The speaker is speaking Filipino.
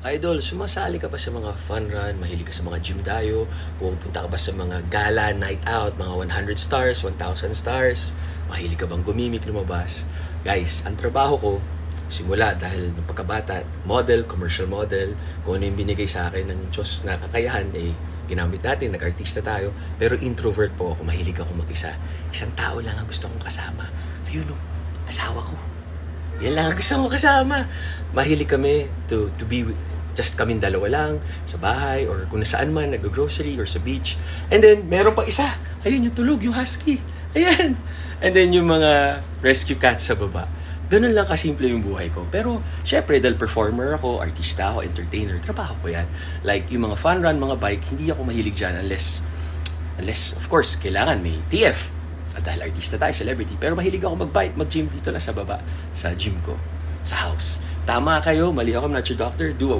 Idol, sumasali ka ba sa mga fun run? Mahilig ka sa mga gym dayo? Pupunta ka ba sa mga gala, night out, mga 100 stars, 1,000 stars? Mahilig ka bang gumimik, lumabas? Guys, ang trabaho ko, simula dahil nung pagkabata, model, commercial model, kung ano yung binigay sa akin ng Diyos na kakayahan, eh, ginamit natin, nag-artista tayo. Pero introvert po ako, mahilig ako mag-isa. Isang tao lang ang gusto kong kasama. Ayun o, asawa ko. Yan lang ang gusto ko kasama. Mahilig kami to, to be with- just kaming dalawa lang sa bahay or kung nasaan man, nag-grocery or sa beach. And then, meron pa isa. Ayun, yung tulog, yung husky. Ayan. And then, yung mga rescue cats sa baba. Ganun lang kasimple yung buhay ko. Pero, syempre, dahil performer ako, artista ako, entertainer, trabaho ko yan. Like, yung mga fun run, mga bike, hindi ako mahilig dyan unless, unless, of course, kailangan may TF. At dahil artista tayo, celebrity. Pero mahilig ako mag-bike, mag-gym dito lang sa baba, sa gym ko, sa house. Tama kayo, mali ako, I'm not your doctor. Do